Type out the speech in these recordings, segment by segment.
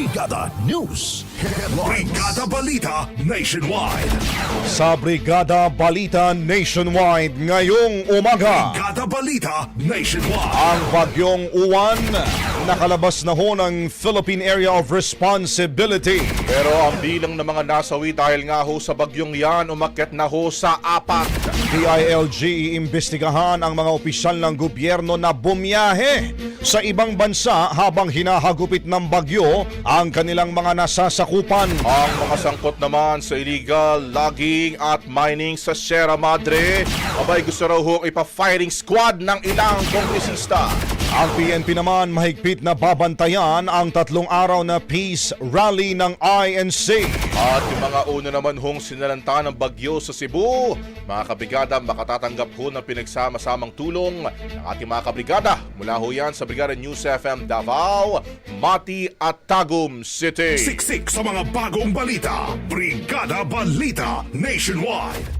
Brigada News Headlines. Brigada Balita Nationwide. Sa Brigada Balita Nationwide ngayong umaga. Brigada Balita Nationwide. Ang bagyong uwan, nakalabas na ho ng Philippine Area of Responsibility. Pero ang bilang ng mga nasawi dahil nga ho sa bagyong yan, umakyat na ho sa apat. DILG iimbestigahan ang mga opisyal ng gobyerno na bumiyahe sa ibang bansa habang hinahagupit ng bagyo ang kanilang mga nasasakupan. Ang mga sangkot naman sa illegal logging at mining sa Sierra Madre, abay gusto raw ho ipa-firing squad ng ilang kongresista. Ang PNP naman mahigpit na babantayan ang tatlong araw na peace rally ng INC. At yung mga una naman hong sinalanta ng bagyo sa Cebu, mga kabrigada makatatanggap ho ng pinagsama-samang tulong ng ating mga kabrigada. Mula ho yan sa Brigada News FM Davao, Mati at Tagum City. Siksik sa mga bagong balita. Brigada Balita Nationwide.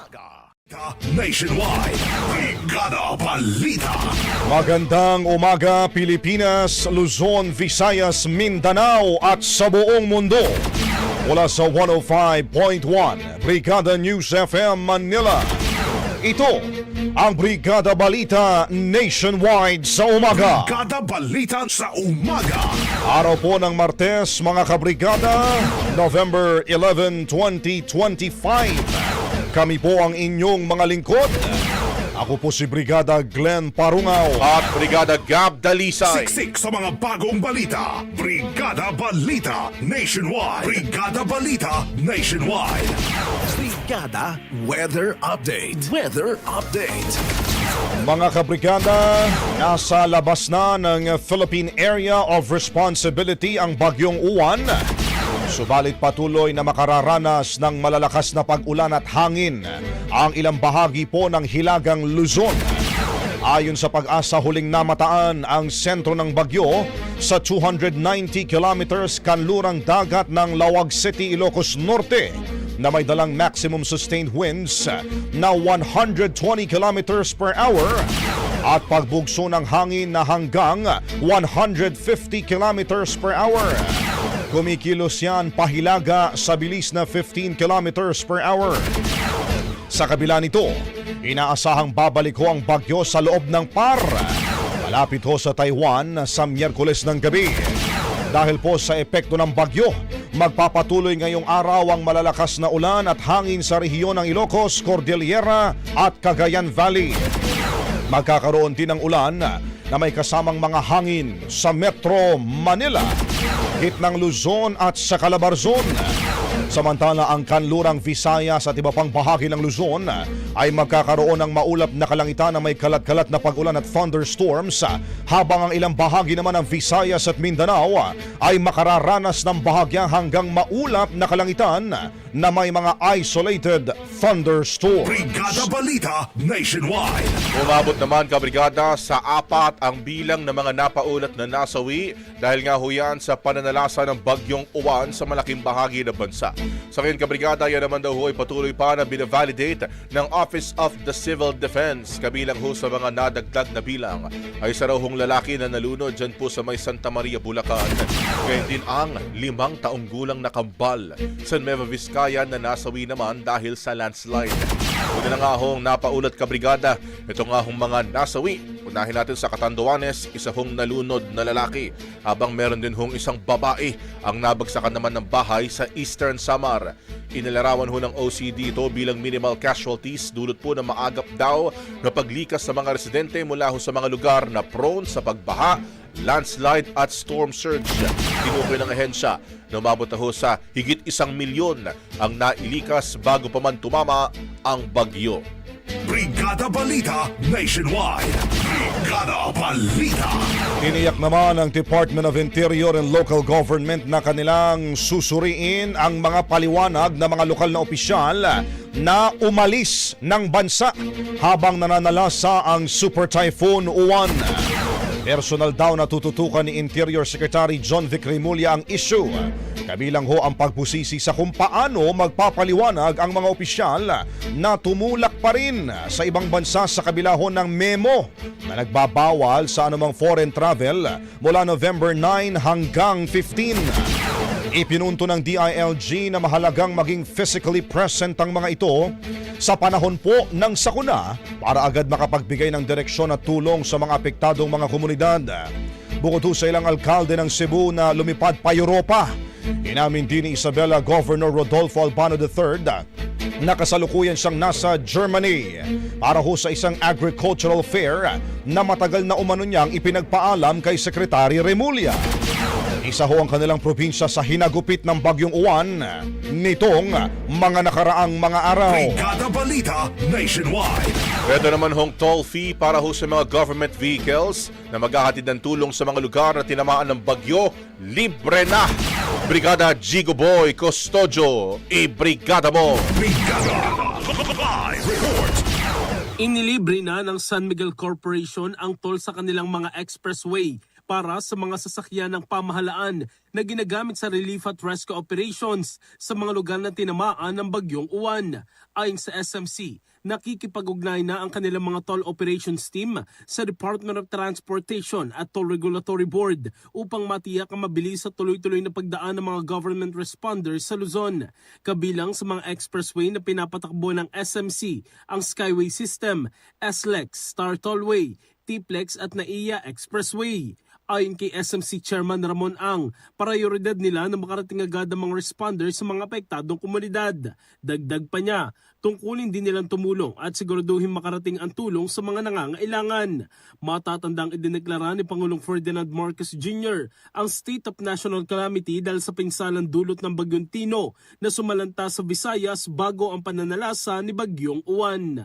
Nationwide. Brigada Balita. Magandang umaga Pilipinas, Luzon, Visayas, Mindanao at sa buong mundo. Mula sa 105.1 Brigada News FM Manila. Ito ang Brigada Balita Nationwide sa umaga. Brigada Balita sa umaga. Araw po ng Martes, mga kabrigada, November 11, 2025. Kami po ang inyong mga lingkod. Ako po si Brigada Glenn Parungaw. At Brigada Gab Dalisay. Siksik sa mga bagong balita. Brigada Balita Nationwide. Brigada Balita Nationwide. Brigada Weather Update. Weather Update. Mga kabrigada, nasa labas na ng Philippine Area of Responsibility ang bagyong uwan. Subalit patuloy na makararanas ng malalakas na pag-ulan at hangin ang ilang bahagi po ng Hilagang Luzon. Ayon sa pag-asa huling namataan ang sentro ng bagyo sa 290 kilometers kanlurang dagat ng Lawag City, Ilocos Norte na may dalang maximum sustained winds na 120 kilometers per hour at pagbugso ng hangin na hanggang 150 kilometers per hour. Kumikilos yan pahilaga sa bilis na 15 kilometers per hour. Sa kabila nito, inaasahang babalik ho ang bagyo sa loob ng par. Malapit ho sa Taiwan sa Miyerkules ng gabi. Dahil po sa epekto ng bagyo, magpapatuloy ngayong araw ang malalakas na ulan at hangin sa rehiyon ng Ilocos, Cordillera at Cagayan Valley. Magkakaroon din ng ulan na may kasamang mga hangin sa Metro Manila, gitnang Luzon at sa Calabarzon. Samantala ang kanlurang Visayas at iba pang bahagi ng Luzon ay magkakaroon ng maulap na kalangitan na may kalat-kalat na pag-ulan at thunderstorms habang ang ilang bahagi naman ng Visayas at Mindanao ay makararanas ng bahagyang hanggang maulap na kalangitan na may mga isolated thunderstorms. Brigada Balita Nationwide. Umabot naman kabrigada sa apat ang bilang ng mga napaulat na nasawi dahil nga ho yan sa pananalasa ng bagyong uwan sa malaking bahagi ng bansa. Sa ngayon kabrigada, yan naman daw ho ay patuloy pa na binavalidate ng Office of the Civil Defense. Kabilang ho sa mga nadagdag na bilang ay isa raw lalaki na nalunod dyan po sa may Santa Maria, Bulacan. Gayun din ang limang taong gulang na kambal sa Nueva Vizcaya na nasawi naman dahil sa landslide. Una na nga hong napaulat kabrigada, ito nga hong mga nasawi. Unahin natin sa Catanduanes, isa hong nalunod na lalaki, habang meron din hong isang babae ang nabagsakan naman ng bahay sa Eastern Samar. Inilarawan ho ng OCD ito bilang minimal casualties dulot po ng maagap daw na paglikas sa mga residente mula ho sa mga lugar na prone sa pagbaha, landslide at storm surge. Tinukoy ng ahensya na umabot na ho sa higit isang milyon ang nailikas bago pa man tumama ang bagyo. Brigada Balita Nationwide. Brigada Balita. Tiniyak naman ng Department of Interior and Local Government na kanilang susuriin ang mga paliwanag ng mga lokal na opisyal na umalis ng bansa habang nananalasa ang Super Typhoon Uwan. Personal daw na tututukan ni Interior Secretary John Vic Remulla ang issue. Kabilang ho ang pagbusisi sa kung paano magpapaliwanag ang mga opisyal na tumulak pa rin sa ibang bansa sa kabila ho ng memo na nagbabawal sa anumang foreign travel mula November 9 hanggang 15. Ipinunto ng DILG na mahalagang maging physically present ang mga ito sa panahon po ng sakuna para agad makapagbigay ng direksyon at tulong sa mga apektadong mga komunidad. Bukod ho sa ilang alkalde ng Cebu na lumipad pa Europa, inamin din ni Isabela Governor Rodolfo Albano III na kasalukuyan siyang nasa Germany para ho sa isang agricultural fair na matagal na umano niyang ipinagpaalam kay Secretary Remulla. Isa ho ang kanilang probinsya sa hinagupit ng bagyong uwan nitong mga nakaraang mga araw. Brigada Balita Nationwide. Ito naman hong toll fee para ho sa mga government vehicles na maghahatid ng tulong sa mga lugar na tinamaan ng bagyo, libre na. Brigada Jigo Boy Custodio, i-brigada mo! Brigada. Live report. Inilibre na ng San Miguel Corporation ang toll sa kanilang mga expressway para sa mga sasakyan ng pamahalaan na ginagamit sa relief at rescue operations sa mga lugar na tinamaan ng bagyong uwan. Ayon sa SMC, nakikipag-ugnay na ang kanilang mga toll operations team sa Department of Transportation at Toll Regulatory Board upang matiyak ang mabilis at tuloy-tuloy na pagdaan ng mga government responders sa Luzon. Kabilang sa mga expressway na pinapatakbo ng SMC, ang Skyway System, SLEX, Star Tollway, T-Plex at NAIA Expressway. Ayon kay SMC Chairman Ramon Ang, prioridad nila na makarating agad ang mga responders sa mga apektadong komunidad. Dagdag pa niya, tungkulin din nilang tumulong at siguraduhin makarating ang tulong sa mga nangangailangan. Matatandang idineklara ni Pangulong Ferdinand Marcos Jr. ang state of national calamity dahil sa pinsalang dulot ng Bagyong Tino na sumalanta sa Visayas bago ang pananalasa ni Bagyong Uwan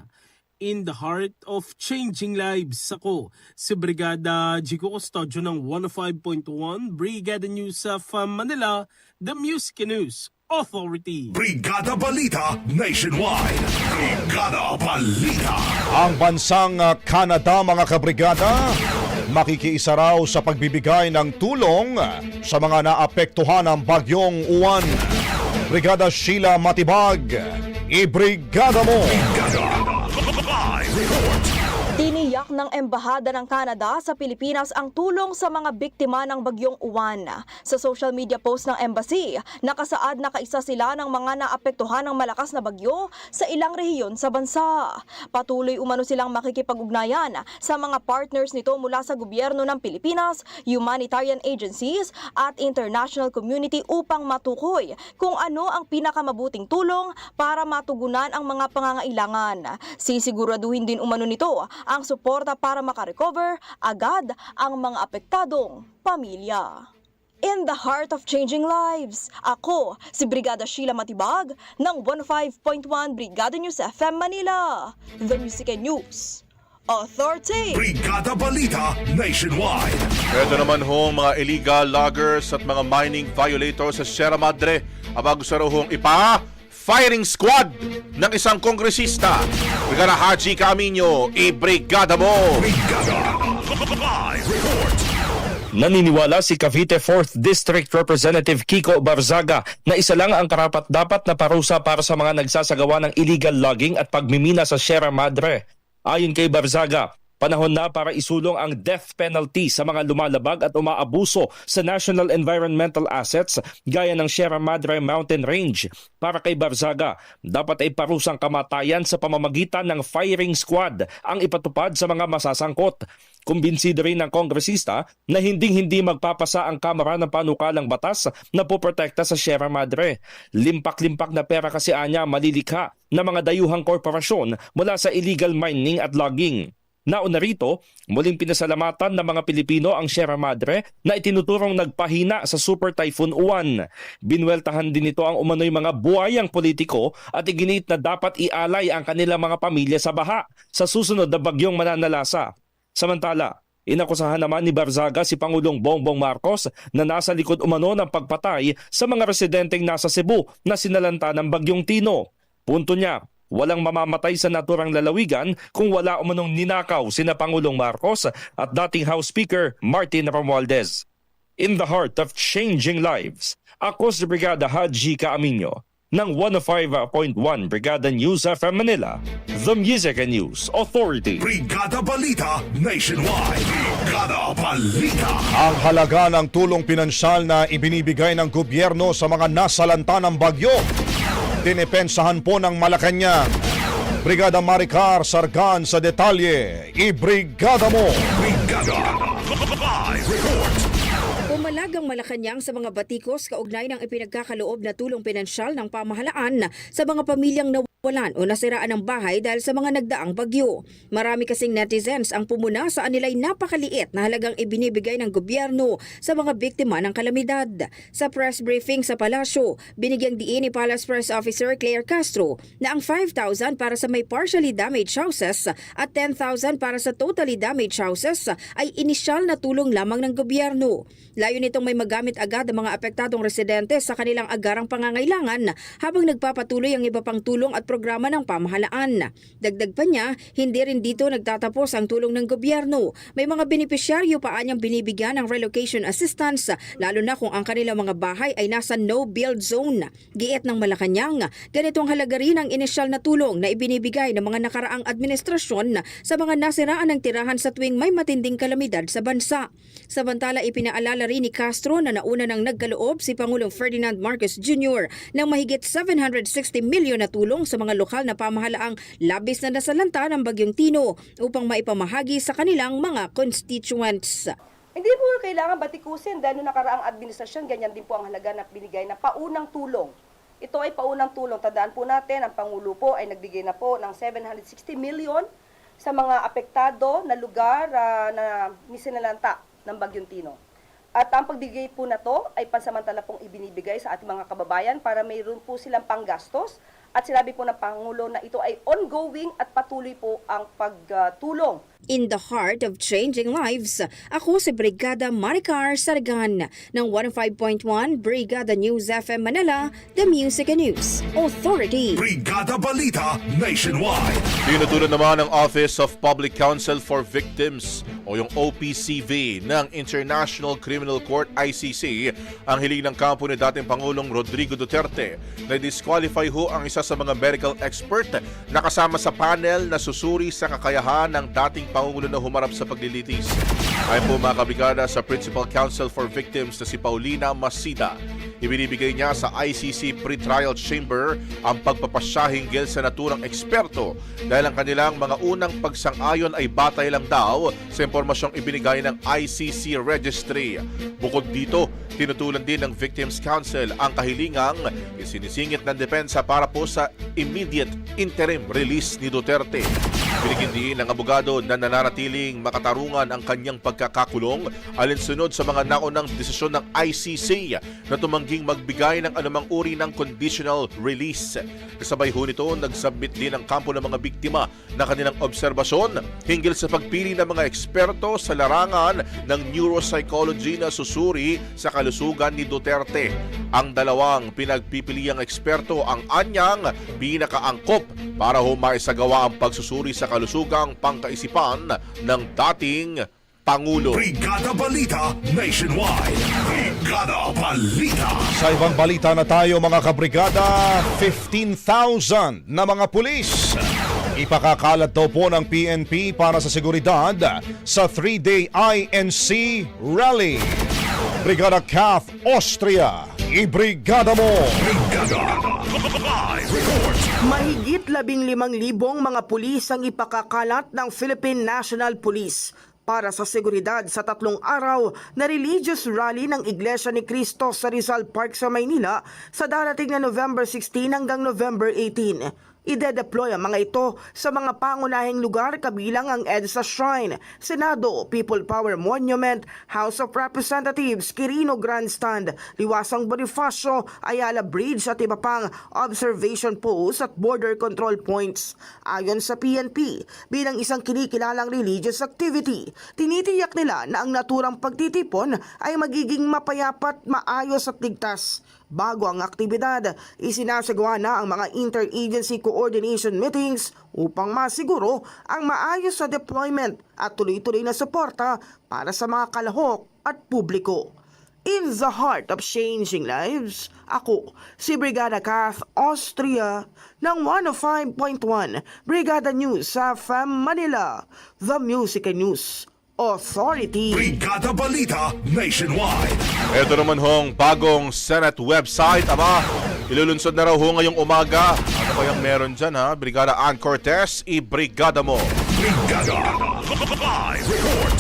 in the heart of changing lives. Ako, si Brigada Jico Custodio ng 105.1 Brigada News of Manila, The Music News Authority. Brigada Balita Nationwide. Brigada Balita. Ang bansang uh, Canada mga kabrigada makikiisa raw sa pagbibigay ng tulong sa mga naapektuhan ng bagyong uwan. Brigada Sheila Matibag, ibrigada mo! Brigada. Live report. Tiniyak ng Embahada ng Canada sa Pilipinas ang tulong sa mga biktima ng bagyong uwan. Sa social media post ng embassy, nakasaad na kaisa sila ng mga naapektuhan ng malakas na bagyo sa ilang rehiyon sa bansa. Patuloy umano silang makikipag-ugnayan sa mga partners nito mula sa gobyerno ng Pilipinas, humanitarian agencies at international community upang matukoy kung ano ang pinakamabuting tulong para matugunan ang mga pangangailangan. Sisiguraduhin din umano nito ang suporta para makarecover agad ang mga apektadong pamilya. In the heart of changing lives, ako si Brigada Sheila Matibag ng 15.1 Brigada News FM Manila. The Music and News Authority. Brigada Balita Nationwide. Ito naman hong mga illegal loggers at mga mining violators sa Sierra Madre aba gusto raw hong ipa firing squad ng isang kongresista. Brigada Haji Camino, i-brigada mo! Naniniwala si Cavite 4th District Representative Kiko Barzaga na isa lang ang karapat-dapat na parusa para sa mga nagsasagawa ng illegal logging at pagmimina sa Sierra Madre. Ayon kay Barzaga, panahon na para isulong ang death penalty sa mga lumalabag at umaabuso sa national environmental assets gaya ng Sierra Madre Mountain Range. Para kay Barzaga, dapat ay parusang kamatayan sa pamamagitan ng firing squad ang ipatupad sa mga masasangkot. Kumbinsido rin ng kongresista na hinding-hindi magpapasa ang Kamara ng panukalang batas na poprotekta sa Sierra Madre. Limpak-limpak na pera kasi anya malilikha ng mga dayuhang korporasyon mula sa illegal mining at logging. Nauna rito, muling pinasalamatan ng mga Pilipino ang Sierra Madre na itinuturong nagpahina sa Super Typhoon Uwan. Binweltahan din nito ang umano'y mga buhayang politiko at iginit na dapat ialay ang kanilang mga pamilya sa baha sa susunod na bagyong mananalasa. Samantala, inakusahan naman ni Barzaga si Pangulong Bongbong Marcos na nasa likod umano ng pagpatay sa mga residenteng nasa Cebu na sinalanta ng bagyong Tino. Punto niya, walang mamamatay sa naturang lalawigan kung wala umanong ninakaw sina Pangulong Marcos at dating House Speaker Martin Romualdez. In the heart of changing lives, ako si Brigada Haji Caaminyo ng 105.1 Brigada News FM Manila, The Music and News Authority. Brigada Balita Nationwide. Brigada Balita. Ang halaga ng tulong pinansyal na ibinibigay ng gobyerno sa mga nasalanta ng bagyo. Dinepensahan po ng Malacanang. Brigada Maricar Sargan sa detalye. Ibrigada mo! Brigada. Live report. Pumalagang Malacanang sa mga batikos kaugnay ng ipinagkakaloob na tulong pinansyal ng pamahalaan sa mga pamilyang nawalan o nasiraan ng bahay dahil sa mga nagdaang bagyo. Marami kasing netizens ang pumuna sa anilay napakaliit na halagang ibinibigay ng gobyerno sa mga biktima ng kalamidad. Sa press briefing sa palasyo, binigyang diin ni Palace Press Officer Claire Castro na ang 5,000 para sa may partially damaged houses at 10,000 para sa totally damaged houses ay inisyal na tulong lamang ng gobyerno. Layo nitong may magamit agad ang mga apektadong residente sa kanilang agarang pangangailangan habang nagpapatuloy ang iba pang tulong at programa ng pamahalaan. Dagdag pa niya, hindi rin dito nagtatapos ang tulong ng gobyerno. May mga benepisyaryo pa anyang binibigyan ng relocation assistance lalo na kung ang kanilang mga bahay ay nasa no-build zone. Giit ng Malacanang, ganitong halaga rin ang inisyal na tulong na ibinibigay ng mga nakaraang administrasyon sa mga nasiraan ng tirahan sa tuwing may matinding kalamidad sa bansa. Samantala ipinaalala rin ni Castro na nauna nang nagkaloob si Pangulong Ferdinand Marcos Jr. ng mahigit 760 milyon na tulong sa mga lokal na pamahalaang labis na nasalanta ng Bagyong Tino upang maipamahagi sa kanilang mga constituents. Hindi po kailangan batikusin dahil noong nakaraang administrasyon, ganyan din po ang halaga na binigay na paunang tulong. Ito ay paunang tulong. Tandaan po natin, ang Pangulo po ay nagbigay na po ng 760 million sa mga apektado na lugar ah, na nisinalanta ng Bagyong Tino. At ang pagbigay po na to ay pansamantala pong ibinibigay sa ating mga kababayan para mayroon po silang panggastos at sinabi po ng Pangulo na ito ay ongoing at patuloy po ang pagtulong In the heart of changing lives, ako si Brigada Maricar Sargan ng 105.1 Brigada News FM Manila, The Music and News Authority. Brigada Balita Nationwide. Tinutulan naman ng Office of Public Counsel for Victims o yung OPCV ng International Criminal Court ICC ang hiling ng kampo ni dating Pangulong Rodrigo Duterte na disqualify ho ang isa sa mga medical expert na kasama sa panel na susuri sa kakayahan ng dating Pangulo na humarap sa paglilitis. Ayon po mga sa Principal Counsel for Victims na si Paulina Masida, ibinibigay niya sa ICC Pretrial Chamber ang pagpapasya hinggil sa naturang eksperto dahil ang kanilang mga unang pagsang-ayon ay batay lang daw sa impormasyong ibinigay ng ICC Registry. Bukod dito, tinutulan din ng Victims Council ang kahilingang isinisingit ng depensa para po sa immediate interim release ni Duterte. Binigyan din ng abogado na nananatiling makatarungan ang kanyang pagkakakulong alinsunod sa mga naunang desisyon ng ICC na tumangging magbigay ng anumang uri ng conditional release. Kasabay ho nito, nagsubmit din ang kampo ng mga biktima na kanilang obserbasyon hinggil sa pagpili ng mga eksperto sa larangan ng neuropsychology na susuri sa kalusugan ni Duterte. Ang dalawang pinagpipiliang eksperto ang anyang pinakaangkop para ho maisagawa ang pagsusuri sa kalusugang pangkaisipan ng dating Pangulo. Brigada Balita Nationwide. Brigada Balita. Sa ibang balita na tayo mga kabrigada, 15,000 na mga pulis. Ipakakalat daw po ng PNP para sa seguridad sa 3-day INC rally. Brigada Kath Austria, ibrigada mo! Brigada. Live report. Mahigit labing limang libong mga pulis ang ipakakalat ng Philippine National Police para sa seguridad sa tatlong araw na religious rally ng Iglesia ni Cristo sa Rizal Park sa Maynila sa darating na November 16 hanggang November 18. Ide-deploy ang mga ito sa mga pangunahing lugar kabilang ang EDSA Shrine, Senado, People Power Monument, House of Representatives, Quirino Grandstand, Liwasang Bonifacio, Ayala Bridge at iba pang observation posts at border control points. Ayon sa PNP, bilang isang kinikilalang religious activity, tinitiyak nila na ang naturang pagtitipon ay magiging mapayapat, maayos at ligtas. Bago ang aktibidad, isinasagawa na ang mga interagency coordination meetings upang masiguro ang maayos sa deployment at tuloy-tuloy na suporta para sa mga kalahok at publiko. In the heart of changing lives, ako si Brigada Kath Austria ng 105.1 Brigada News sa FM Manila, The Music and News Authority. Brigada Balita Nationwide. Ito naman hong bagong Senate website. Aba, ilulunsod na raw ho ngayong umaga. Ano kayang meron dyan ha? Brigada Ann Cortez, i-brigada mo. Brigada. Live report.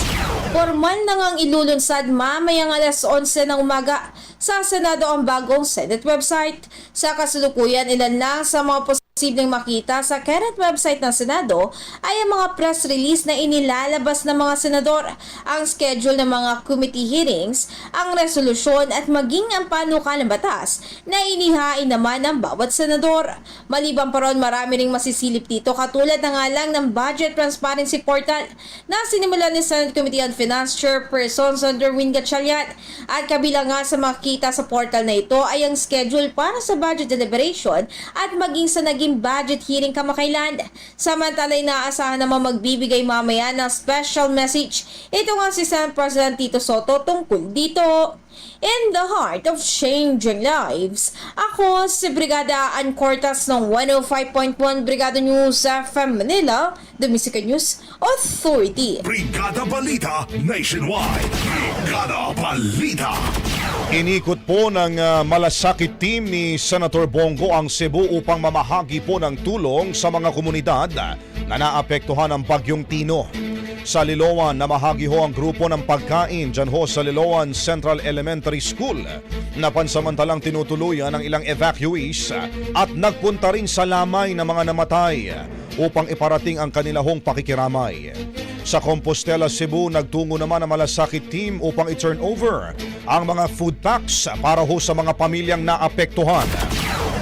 Formal na ngang ilulunsad mamayang alas 11 ng umaga sa Senado ang bagong Senate website. Sa kasalukuyan, ilan lang sa mga posibleng makita sa current website ng Senado ay ang mga press release na inilalabas ng mga senador, ang schedule ng mga committee hearings, ang resolusyon at maging ang panukalang batas na inihain naman ng bawat senador. Maliban pa ron, marami ring masisilip dito katulad na nga lang ng Budget Transparency Portal na sinimulan ni Senate Committee on Finance Chairperson Sonderwin Gatchalian at kabilang nga sa makita sa portal na ito ay ang schedule para sa budget deliberation at maging sa naging budget hearing kamakailan. Samantalay naaasahan naman magbibigay mamaya ng special message. Ito nga si Senate President Tito Soto tungkol dito. In the heart of changing lives, ako si Brigada Ann Cortas ng 105.1 Brigada News FM Manila, The Music News Authority. Brigada Balita Nationwide. Brigada Balita. Inikot po ng ah, malasakit team ni Senator Bongo ang Cebu upang mamahagi po ng tulong sa mga komunidad na naapektuhan ng Bagyong Tino. Sa Liloan, namahagi ho ang grupo ng pagkain dyan ho sa Liloan Central Elementary School na pansamantalang tinutuluyan ng ilang evacuees at nagpunta rin sa lamay ng mga namatay upang iparating ang kanilahong pakikiramay. Sa Compostela, Cebu, nagtungo naman ang malasakit team upang i-turn over ang mga food packs para ho sa mga pamilyang naapektuhan.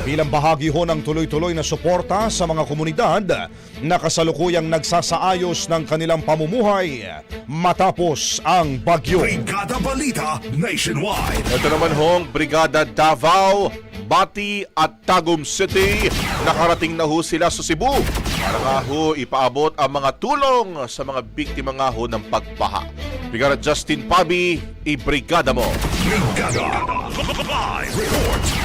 Bilang bahagi ho ng tuloy-tuloy na suporta sa mga komunidad na kasalukuyang nagsasaayos ng kanilang pamumuhay matapos ang bagyo. Brigada Balita Nationwide. Ito naman hong Brigada Davao, Bati at Tagum City. Nakarating na ho sila sa Cebu para nga ho ipaabot ang mga tulong sa mga biktima nga ho ng pagbaha. Brigada Justin Pabi, i-brigada mo. Brigada Live Report.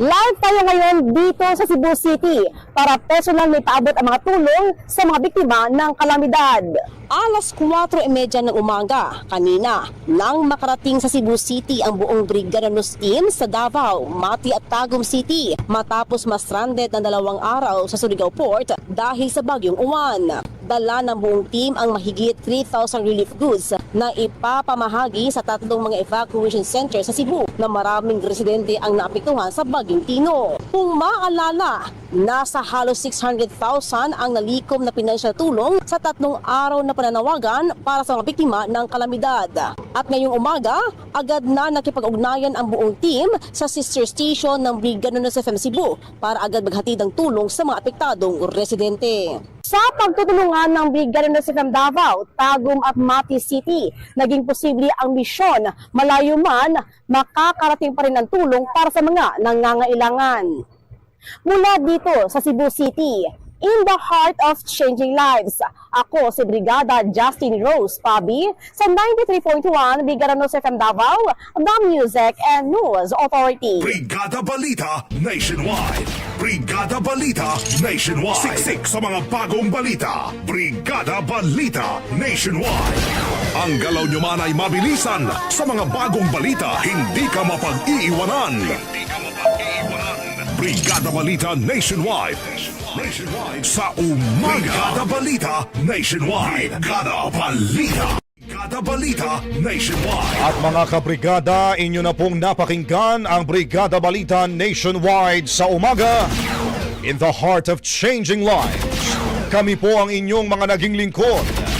Live tayo ngayon dito sa Cebu City para personal may paabot ang mga tulong sa mga biktima ng kalamidad. Alas 4.30 ng umaga, kanina, nang makarating sa Cebu City ang buong Brigada News Team sa Davao, Mati at Tagum City matapos ma-stranded ng dalawang araw sa Surigao Port dahil sa bagyong uwan. Dala ng buong team ang mahigit 3,000 relief goods na ipapamahagi sa tatlong mga evacuation center sa Cebu na maraming residente ang naapektuhan sa bagyong Tino. Kung maalala, nasa halos 600,000 ang nalikom na financial tulong sa tatlong araw na pananawagan para sa mga biktima ng kalamidad. At ngayong umaga, agad na nakipag-ugnayan ang buong team sa sister station ng Brigada ng FM Cebu para agad maghatid ng tulong sa mga apektadong residente. Sa pagtutulungan ng Brigada ng FM Davao, Tagum at Mati City, naging posible ang misyon. Malayo man, makakarating pa rin ang tulong para sa mga nangangailangan. Mula dito sa Cebu City, in the heart of changing lives. Ako si Brigada Justin Rose Pabi sa 93.1 Brigada News FM Davao, The Music and News Authority. Brigada Balita Nationwide. Brigada Balita Nationwide. Siksik sa mga bagong balita. Brigada Balita Nationwide. Ang galaw nyo man ay mabilisan sa mga bagong balita. Hindi ka mapag-iiwanan. Hindi ka mapag-iiwanan. Brigada Balita Nationwide. Nationwide sa umaga. Brigada Balita Nationwide. Brigada Balita. Brigada Balita Nationwide. At mga kabrigada, inyo na pong napakinggan ang Brigada Balita Nationwide sa umaga. In the heart of changing lives, kami po ang inyong mga naging lingkod.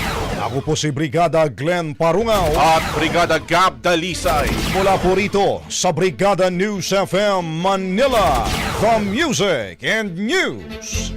Ako po si Brigada Glenn Parungaw At Brigada Gab Dalisay. mula po rito sa Brigada News FM Manila, the Music and News